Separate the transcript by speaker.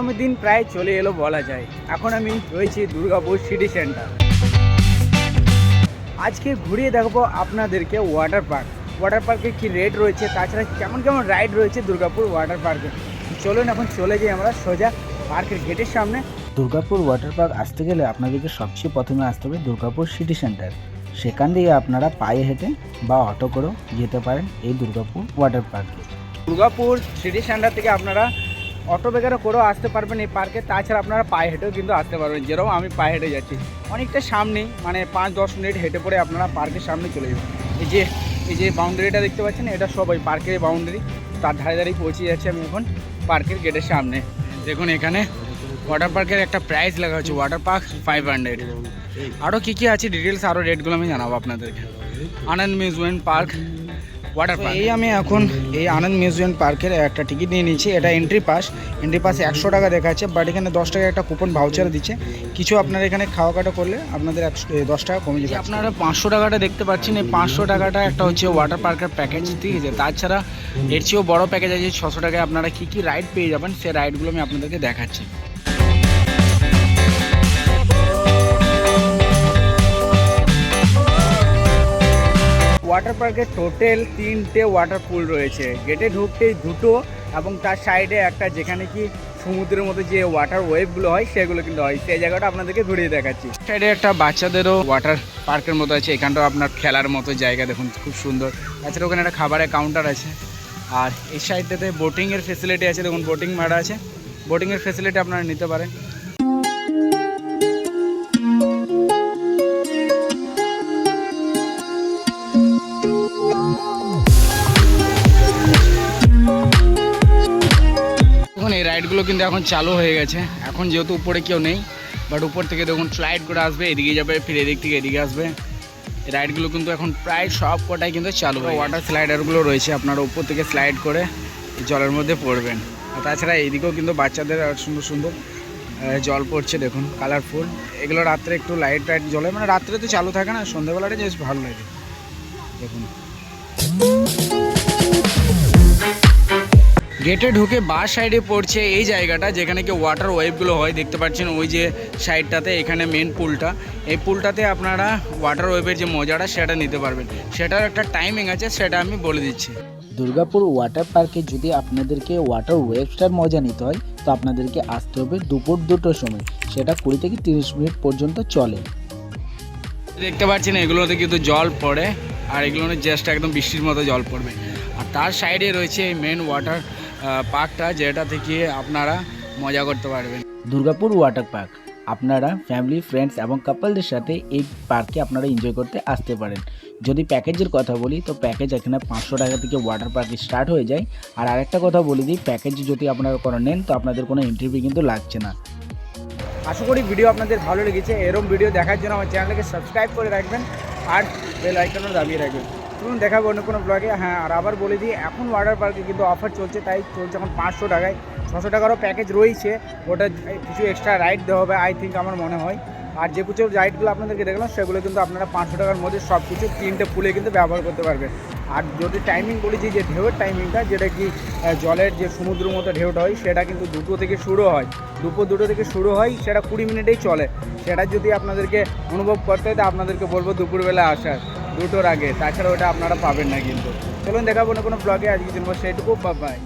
Speaker 1: গরমের দিন প্রায় চলে এলো বলা যায়। এখন আমি রয়েছি দুর্গাপুর সিটি সেন্টার। আজকে ঘুরিয়ে দেখাবো আপনাদেরকে ওয়াটার পার্ক ওয়াটার পার্কে কী রেট রয়েছে, তাছাড়া কেমন কেমন রাইড রয়েছে দুর্গাপুর ওয়াটার পার্কে চলুন এখন চলে যাই আমরা সোজা পার্কের গেটের সামনে।
Speaker 2: দুর্গাপুর ওয়াটার পার্ক আসতে গেলে আপনাদেরকে সবচেয়ে প্রথমে আসতে হবে দুর্গাপুর সিটি সেন্টার সেখান দিয়ে আপনারা পায়ে হেঁটে বা অটো করেও যেতে পারেন এই দুর্গাপুর ওয়াটার পার্কে
Speaker 1: দুর্গাপুর সিটি সেন্টার থেকে আপনারা অটো বেগারও করেও আসতে পারবেন এই পার্কে। তাছাড়া আপনারা পায়ে হেঁটেও কিন্তু আসতে পারবেন। যেরকম আমি পায়ে হেঁটে যাচ্ছি। অনেকটা সামনেই মানে পাঁচ, দশ মিনিট হেঁটে পড়ে আপনারা পার্কের সামনে চলে যাবেন। এই যে এই যে বাউন্ডারিটা দেখতে পাচ্ছেন, এটা সবাই পার্কের বাউন্ডারি তার ধারে ধারেই পৌঁছে যাচ্ছি আমি এখন পার্কের গেটের সামনে। দেখুন এখানে ওয়াটার পার্কের একটা প্রাইস লেখা হচ্ছে ওয়াটার পার্ক ফাইভ হান্ড্রেড আরও কী কী আছে ডিটেলস আরও রেটগুলো আমি জানাব আপনাদেরকে। Anand museum park water park এই আমি এখন এই আনন্দ মিউজিয়াম পার্কের একটা টিকিট নিয়ে নিয়েছি। এটা এন্ট্রি পাস এন্ট্রি পাসে একশো টাকা দেখাচ্ছে বাট এখানে দশ টাকা একটা কুপন ভাউচার দিচ্ছে। কিছু আপনারা এখানে খাওয়া কাটা করলে আপনাদের একশো দশ টাকা কমে যাবে আপনারা পাঁচশো টাকাটা দেখতে পাচ্ছেন। এই পাঁচশো টাকাটা একটা হচ্ছে ওয়াটার পার্কের প্যাকেজ ঠিক আছে? তাছাড়া এর চেয়েও বড় প্যাকেজ আছে ছশো টাকায় আপনারা কী কী রাইড পেয়ে যাবেন সেই রাইডগুলো আমি আপনাদেরকে দেখাচ্ছি। ওয়াটার পার্কে টোটাল তিনটে ওয়াটার পুল রয়েছে। গেটে ঢুকতেই দুটো এবং তার সাইডে একটা যেখানে কি সমুদ্রের মতো যে ওয়াটার ওয়েভগুলো হয়, সেগুলো কিন্তু হয়। সেই জায়গাটা আপনাদেরকে ঘুরিয়ে দেখাচ্ছি। সাইডে একটা বাচ্চাদেরও ওয়াটার পার্কের মতো আছে। এখানটাও আপনার খেলার মতো জায়গা, দেখুন, খুব সুন্দর। তাছাড়া ওখানে একটা খাবারের কাউন্টার আছে। আর এই সাইডটাতে বোটিংয়ের ফেসিলিটি আছে। দেখুন বোটিং মারা আছে। বোটিংয়ের ফেসিলিটি আপনারা নিতে পারেন। দেখুন, এই রাইডগুলো কিন্তু এখন চালু হয়ে গেছে। এখন যেহেতু উপরে কেউ নেই বাট উপর থেকে দেখুন স্লাইড করে আসবে, এদিকে যাবে, ফির এদিক থেকে এদিকে আসবে। রাইডগুলো কিন্তু এখন প্রায় সব কটাই কিন্তু চালু ওয়াটার স্লাইডারগুলো রয়েছে আপনারা উপর থেকে স্লাইড করে জলের মধ্যে পড়বেন। আর তাছাড়া এইদিকেও কিন্তু বাচ্চাদের আর সুন্দর সুন্দর জল পড়ছে, দেখুন কালারফুল এগুলো রাত্রে একটু লাইট টাইট জ্বলে মানে রাত্রে তো চালু থাকে না, সন্ধ্যেবেলাটা বেশ ভালো লাগে। দেখুন। গেটে ঢুকে বা সাইডে পড়ছে এই জায়গাটা যেখানে কি ওয়াটার ওয়েভগুলো হয় দেখতে পাচ্ছেন ওই যে সাইডটাতে এখানে মেন পুলটা। এই পুলটাতে আপনারা ওয়াটার ওয়েভের যে মজাটা সেটা নিতে পারবেন। সেটার একটা টাইমিং আছে সেটা আমি বলে দিচ্ছি।
Speaker 2: দুর্গাপুর ওয়াটার পার্কে যদি আপনাদেরকে ওয়াটার ওয়েবস্টার মজা নিতে হয় তো আপনাদেরকে আসতে হবে দুপুর দুটোর সময়। সেটা কুড়ি থেকে তিরিশ মিনিট পর্যন্ত চলে।
Speaker 1: দেখতে পাচ্ছেন এগুলোতে কিন্তু জল পড়ে আর এগুলোতে জাস্ট একদম বৃষ্টির মতো জল পড়বে। আর তার সাইডে রয়েছে এই মেন ওয়াটার পার্কটা যেটা থেকে আপনারা মজা করতে পারবেন।
Speaker 2: Durgapur water park. আপনারা ফ্যামিলি ফ্রেন্ডস এবং কাপলদের সাথে এই পার্কে আপনারা এনজয় করতে আসতে পারেন। যদি প্যাকেজের কথা বলি তো প্যাকেজ এখানে পাঁচশো টাকা থেকে ওয়াটার পার্ক স্টার্ট হয়ে যায়। আর আরেকটা কথা বলে দিই প্যাকেজ যদি আপনারা কোনো নেন তো আপনাদের কোনো এন্ট্রি ফি কিন্তু লাগছে না।
Speaker 1: আশা করি ভিডিও আপনাদের ভালো লেগেছে। এরকম ভিডিও দেখার জন্য আমার চ্যানেলকে সাবস্ক্রাইব করে রাখবেন আর বেল আইকনও দাবিয়ে রাখবেন। চলুন দেখাবো অন্য কোনো ব্লগে হ্যাঁ আর আবার বলে দিই, এখন ওয়াটার পার্কে কিন্তু অফার চলছে, তাই চলছে এখন পাঁচশো টাকায়। ছশো টাকারও প্যাকেজ রয়েছে, ওটা কিছু এক্সট্রা রাইড দেওয়া হবে আই থিঙ্ক আমার মনে হয়। আর যে কিছু রাইডগুলো আপনাদেরকে দেখলাম, সেগুলো কিন্তু আপনারা পাঁচশো টাকার মধ্যে সব কিছু তিনটে পুলে কিন্তু ব্যবহার করতে পারবেন। আর যদি টাইমিং বলেছি যে ঢেউয়ের টাইমিংটা যেটা কি জলের যে সমুদ্রের মতো ঢেউটা হয়, সেটা কিন্তু দুটো থেকে শুরু হয়। দুপুর দুটো থেকে শুরু হয়, সেটা কুড়ি মিনিটেই চলে। সেটা যদি আপনাদেরকে অনুভব করতে হয়, তা আপনাদেরকে বলব দুপুরবেলা আসার। দুটোর আগে তাছাড়া ওটা আপনারা পাবেন না কিন্তু। চলুন দেখাবো না কোনো ব্লগে আজকে জন্য সেটুকু বাই